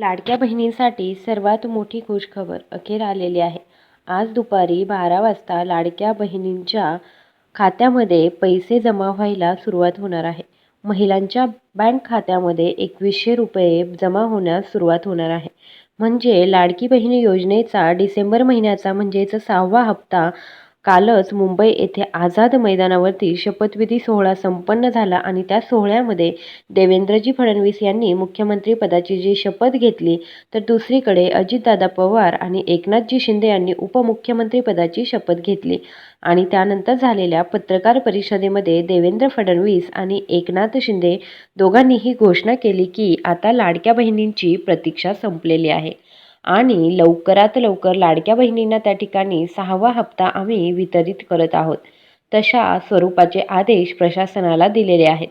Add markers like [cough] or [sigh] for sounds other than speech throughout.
लाडक्या बहिणींसाठी सर्वात मोठी खुशखबर अखेर आलेली आहे. आज दुपारी बारा वाजता लाडक्या बहिणींच्या खात्यामध्ये पैसे जमा व्हायला सुरुवात होणार आहे. महिलांच्या बँक खात्यामध्ये एकवीसशे रुपये जमा होण्यास सुरुवात होणार आहे. म्हणजे लाडकी बहिणी योजनेचा डिसेंबर महिन्याचा म्हणजेच सहावा हप्ता कालच मुंबई येथे आझाद मैदानावरती शपथविधी सोहळा संपन्न झाला आणि त्या सोहळ्यामध्ये देवेंद्रजी फडणवीस यांनी मुख्यमंत्री पदाची जी शपथ घेतली तर दुसरीकडे अजितदादा पवार आणि एकनाथजी शिंदे यांनी उपमुख्यमंत्री पदाची शपथ घेतली आणि त्यानंतर झालेल्या पत्रकार परिषदेमध्ये देवेंद्र फडणवीस आणि एकनाथ शिंदे दोघांनीही घोषणा केली की आता लाडक्या बहिणींची प्रतीक्षा संपलेली आहे. आणि लवकरात लवकर लाडक्या बहिणींना त्या ठिकाणी सहावा हप्ता आम्ही वितरित करत आहोत. तशा स्वरूपाचे आदेश प्रशासनाला दिलेले आहेत.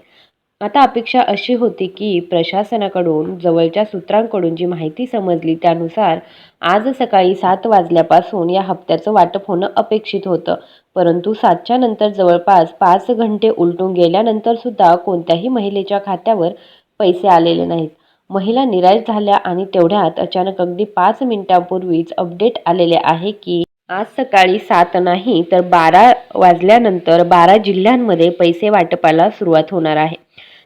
आता अपेक्षा अशी होती की प्रशासनाकडून जवळच्या सूत्रांकडून जी माहिती समजली त्यानुसार आज सकाळी सात वाजल्यापासून या हप्त्याचं वाटप होणं अपेक्षित होतं. परंतु सातच्या नंतर जवळपास पाच घंटे उलटून गेल्यानंतर सुद्धा कोणत्याही महिलेच्या खात्यावर पैसे आलेले नाहीत. महिला निराश झाल्या आणि तेवढ्यात अचानक अगदी पाच मिनिटांपूर्वीच अपडेट आलेले आहे की आज सकाळी सात नाही तर बारा वाजल्यानंतर बारा जिल्ह्यांमध्ये पैसे वाटपाला सुरुवात होणार आहे.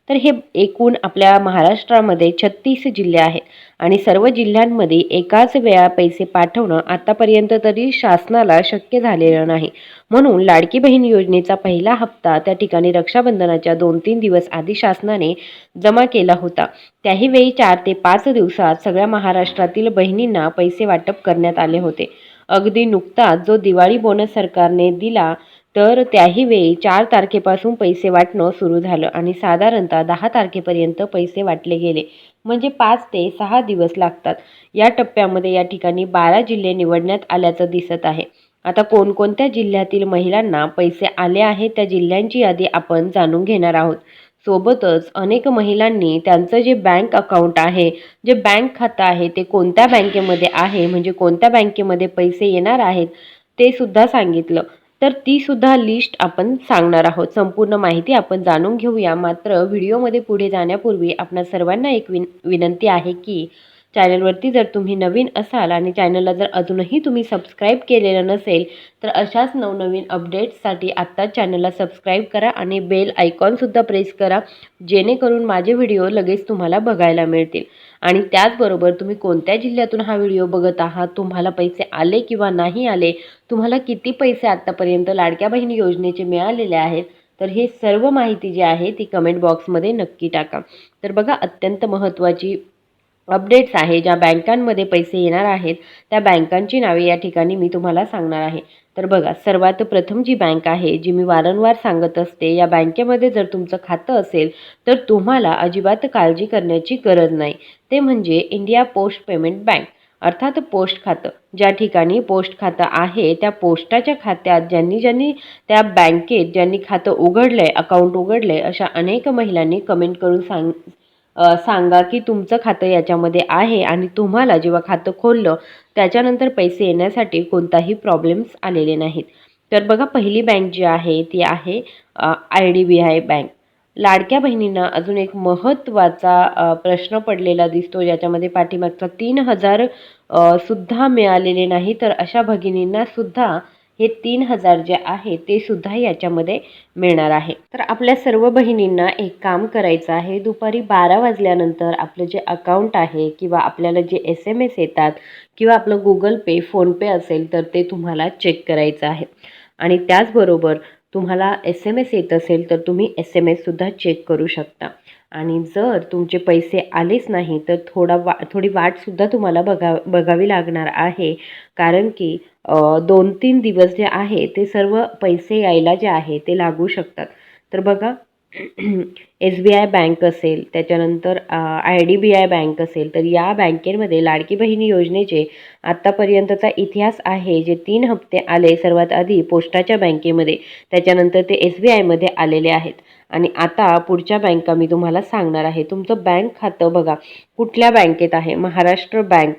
तर हे एकूण आपल्या महाराष्ट्रामध्ये छत्तीस जिल्हे आहेत. आणि सर्व जिल्ह्यांमध्ये एकाच वेळा पैसे पाठवणं आतापर्यंत तरी शासनाला शक्य झालेलं नाही. म्हणून लाडकी बहीण योजनेचा पहिला हप्ता त्या ठिकाणी रक्षाबंधनाच्या दोन तीन दिवस आधी शासनाने जमा केला होता. त्याही वेळी चार ते पाच दिवसात सगळ्या महाराष्ट्रातील बहिणींना पैसे वाटप करण्यात आले होते. अगदी नुकताच जो दिवाळी बोनस सरकारने दिला तर त्याही वेळी चार तारखेपासून पैसे वाटणं सुरू झालं आणि साधारणतः दहा तारखेपर्यंत पैसे वाटले गेले. म्हणजे पाच ते सहा दिवस लागतात. या टप्प्यामध्ये या ठिकाणी बारा जिल्हे निवडण्यात आल्याचं दिसत आहे. आता कोणकोणत्या जिल्ह्यातील महिलांना पैसे आले आहेत त्या जिल्ह्यांची यादी आपण जाणून घेणार आहोत. सोबतच अनेक महिलांनी त्यांचं जे बँक अकाउंट आहे जे बँक खातं आहे ते कोणत्या बँकेमध्ये आहे म्हणजे कोणत्या बँकेमध्ये पैसे येणार आहेत ते सुद्धा सांगितलं. तर ती सुद्धा लिस्ट आपण सांगणार आहोत. संपूर्ण माहिती आपण जाणून घेऊया. मात्र व्हिडिओमध्ये पुढे जाण्यापूर्वी आपणा सर्वांना एक विन विनंती आहे की चॅनलवरती जर तुम्ही नवीन असाल आणि चॅनलला जर अजूनही तुम्ही सबस्क्राईब केलेलं नसेल तर अशाच नवनवीन अपडेट्ससाठी आत्ताच चॅनलला सबस्क्राईब करा आणि बेल आयकॉनसुद्धा प्रेस करा जेणेकरून माझे व्हिडिओ लगेच तुम्हाला बघायला मिळतील. आणि त्याचबरोबर तुम्ही कोणत्या जिल्ह्यातून हा व्हिडिओ बघत आहात तुम्हाला पैसे आले किंवा नाही आले तुम्हाला किती पैसे आत्तापर्यंत लाडक्या बहिणी योजनेचे मिळालेले आहेत तर हे सर्व माहिती जी आहे ती कमेंट बॉक्समध्ये नक्की टाका. तर बघा अत्यंत महत्त्वाची अपडेट्स आहे ज्या बँकांमध्ये पैसे येणार आहेत त्या बँकांची नावे या ठिकाणी मी तुम्हाला सांगणार आहे. तर बघा सर्वात प्रथम जी बँक आहे जी मी वारंवार सांगत असते या बँकेमध्ये जर तुमचं खातं असेल तर तुम्हाला अजिबात काळजी करण्याची गरज नाही. ते म्हणजे इंडिया पोस्ट पेमेंट बँक अर्थात पोस्ट खातं. ज्या ठिकाणी पोस्ट खातं आहे त्या पोस्टाच्या खात्यात ज्यांनी ज्यांनी त्या बँकेत ज्यांनी खातं उघडलं आहे अकाउंट उघडलं आहे अशा अनेक महिलांनी कमेंट करून सांग सांगा की तुमचं खातं याच्यामध्ये आहे आणि तुम्हाला जेव्हा खातं खोललं त्याच्यानंतर पैसे येण्यासाठी कोणताही प्रॉब्लेम्स आलेले नाहीत. तर बघा पहिली बँक जी आहे ती आहे I D B I bank लाडक्या बहिणींना अजून एक महत्त्वाचा प्रश्न पडलेला दिसतो ज्याच्यामध्ये पाठीमागचा तीन हजार सुद्धा मिळालेले नाही. तर अशा भगिनींना सुद्धा हे तीन हजार जे आहे ते सुद्धा याच्यामध्ये मिळणार आहे. तर आपल्या सर्व बहिणींना एक काम करायचं आहे. दुपारी बारा वाजल्यानंतर आपलं जे अकाउंट आहे किंवा आपल्याला जे एस एम एस येतात किंवा आपलं गुगल पे फोनपे असेल तर ते तुम्हाला चेक करायचं आहे. आणि त्याचबरोबर तुम्हाला एस एम एस येत असेल तर तुम्ही एस एम एससुद्धा चेक करू शकता. आणि जर तुमचे पैसे आलेच नाही तर थोडा वा थोडी वाटसुद्धा तुम्हाला बघा बघावी लागणार आहे. कारण की दोन तीन दिवस जे आहे ते सर्व पैसे यायला जे आहे ते लागू शकतात. तर बघा [clears throat] एस बी आय बँक असेल त्याच्यानंतर I D B I bank असेल तर या बँकेमध्ये लाडकी बहिणी योजनेचे आत्तापर्यंतचा इतिहास आहे जे तीन हप्ते आले सर्वात आधी पोस्टाच्या बँकेमध्ये त्याच्यानंतर ते एस बी आयमध्ये आलेले आहेत. आणि आता पुढच्या बँका मी तुम्हाला सांगणार आहे. तुमचं बँक खातं बघा. कुठल्या बँकेत आहे? महाराष्ट्र बँक.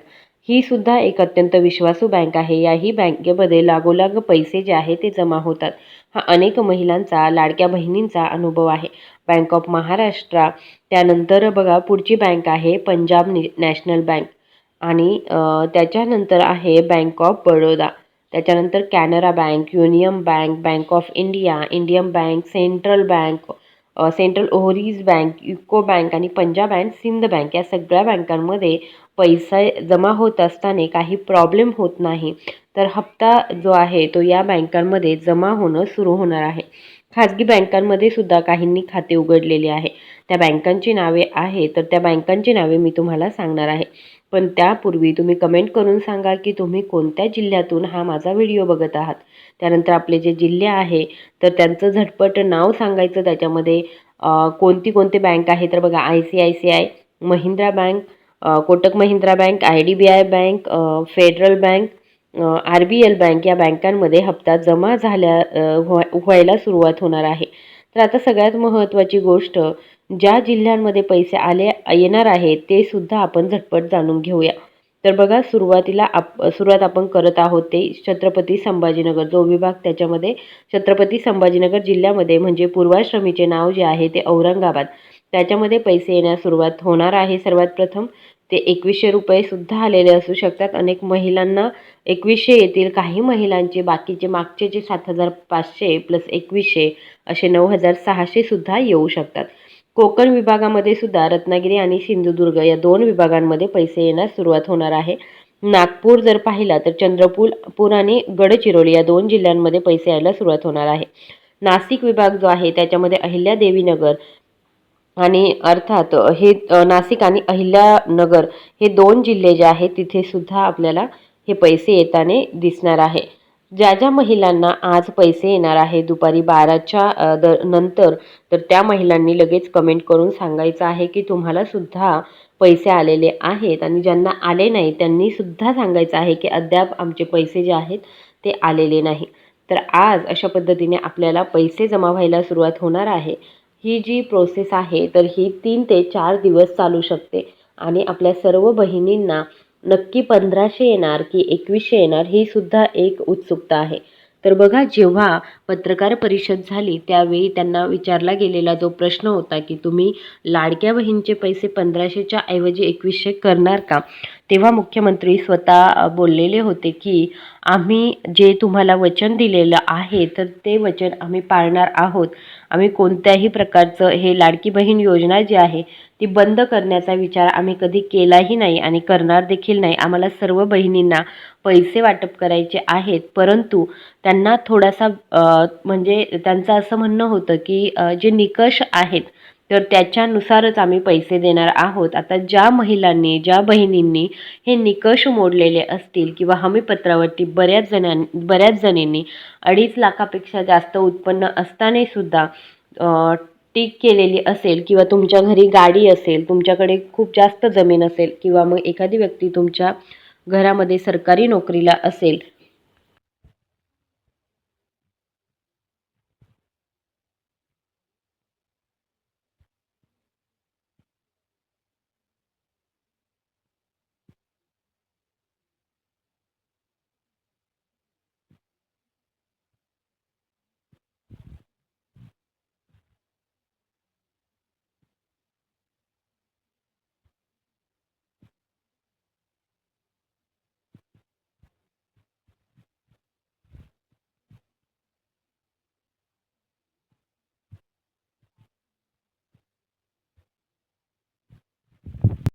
ही सुद्धा एक अत्यंत विश्वासू बँक आहे. याही बँकेमध्ये लागोलाग पैसे जे आहे ते जमा होतात. हा अनेक महिलांचा लाडक्या बहिणींचा अनुभव आहे. बँक ऑफ महाराष्ट्र त्यानंतर बघा पुढची बँक आहे पंजाब नॅशनल बँक. आणि त्याच्यानंतर आहे बँक ऑफ बडोदा. त्याच्यानंतर Canara Bank Union Bank Bank of India Indian Bank Central Bank Central Overseas Bank UCO Bank आणि पंजाब अँड सिंध बँक या सगळ्या बँकांमध्ये पैसा जमा होत असताना काही प्रॉब्लेम होत नाही. तर हप्ता जो आहे तो या बँकांमध्ये जमा होणं सुरू होणार आहे. खाजगी बँकांमध्ये सुद्धा काहींनी खाते उघडलेले आहे. त्या बँकांची नावे आहे तर त्या बँकांची नावे मी तुम्हाला सांगणार आहे. पण त्यापूर्वी तुम्ही कमेंट करून सांगा की तुम्ही कोणत्या जिल्ह्यातून हा माझा व्हिडिओ बघत आहात? त्यानंतर आपले जे जिल्हे आहे तर त्यांचं झटपट नाव सांगायचं त्याच्यामध्ये कोणती कोणती बँक आहे? तर बघा I C I C I Mahindra bank Kotak Mahindra bank I D B I bank Federal Bank R B L bank या बँकांमध्ये हप्ता जमा झाल्या व्हायला सुरुवात होणार आहे. तर आता सगळ्यात महत्त्वाची गोष्ट ज्या जिल्ह्यांमध्ये पैसे आले येणार आहे ते सुद्धा आपण झटपट जाणून घेऊया. तर बघा सुरुवातीला आप सुरुवात आपण करत आहोत ते छत्रपती संभाजीनगर. जो विभाग त्याच्यामध्ये छत्रपती संभाजीनगर जिल्ह्यामध्ये म्हणजे पूर्वाश्रमीचे नाव जे आहे ते औरंगाबाद. त्याच्यामध्ये पैसे येण्यास सुरुवात होणार आहे. सर्वात प्रथम ते एकवीसशे रुपये सुद्धा आलेले असू शकतात. अनेक महिलांना एकवीसशे येतील. काही महिलांचे बाकीचे मागचे जे सात हजार पाचशे प्लस एकवीसशे असे नऊ हजार सहाशे सुद्धा येऊ शकतात. कोकण विभागामध्ये सुद्धा रत्नागिरी आणि सिंधुदुर्ग या दोन विभागांमध्ये पैसे येण्यास सुरुवात होणार आहे. नागपूर जर पाहिला तर चंद्रपूर पूर आणि गडचिरोली या दोन जिल्ह्यांमध्ये पैसे यायला सुरुवात होणार आहे. नाशिक विभाग जो आहे त्याच्यामध्ये अहिल्यादेवीनगर आणि अर्थात हे नाशिक आणि अहिल्यानगर हे दोन जिल्हे जे आहेत तिथे सुद्धा आपल्याला हे पैसे येताना दिसणार आहे. ज्या ज्या महिलांना आज पैसे येणार आहे दुपारी बाराच्या दर द नंतर तर त्या महिलांनी लगेच कमेंट करून सांगायचं आहे की तुम्हाला सुद्धा पैसे आलेले आहेत आणि ज्यांना आले नाही त्यांनी सुद्धा सांगायचं आहे की अद्याप आमचे पैसे जे आहेत ते आलेले नाही. तर आज अशा पद्धतीने आपल्याला पैसे जमा व्हायला सुरुवात होणार आहे. ही जी प्रोसेस आहे तर ही तीन ते चार दिवस चालू शकते. आणि आपल्या सर्व बहिणींना नक्की पंधराशे येणार की एकवीसशे येणार ही सुद्धा एक उत्सुकता आहे. तर बघा जेव्हा पत्रकार परिषद झाली त्यावेळी त्यांना विचारला गेलेला जो प्रश्न होता की तुम्ही लाडक्या बहीणचे पैसे पंधराशेच्या ऐवजी एकवीसशे करणार का? तेव्हा मुख्यमंत्री स्वतः बोललेले होते की आम्ही जे तुम्हाला वचन दिलेलं आहे तर ते वचन आम्ही पाळणार आहोत. आम्ही कोणत्याही प्रकारचं हे लाडकी बहीण योजना जी आहे ती बंद करण्याचा विचार आम्ही कधी केलाही नाही आणि करणार देखील नाही. आम्हाला सर्व बहिणींना पैसे वाटप करायचे आहेत. परंतु त्यांना थोडासा म्हणजे त्यांचं असं म्हणणं होतं की जे निकष आहेत तर त्याच्यानुसारच आम्ही पैसे देणार आहोत. आता ज्या महिलांनी ज्या बहिणींनी हे निकष मोडलेले असतील किंवा हमीपत्रावरती बऱ्याच जणां बऱ्याच जणींनी अडीच लाखापेक्षा जास्त उत्पन्न असताना सुद्धा टीक केलेली असेल किंवा तुमच्या घरी गाडी असेल तुमच्याकडे खूप जास्त जमीन असेल किंवा मग एखादी व्यक्ती तुमच्या घरामध्ये सरकारी नोकरीला असेल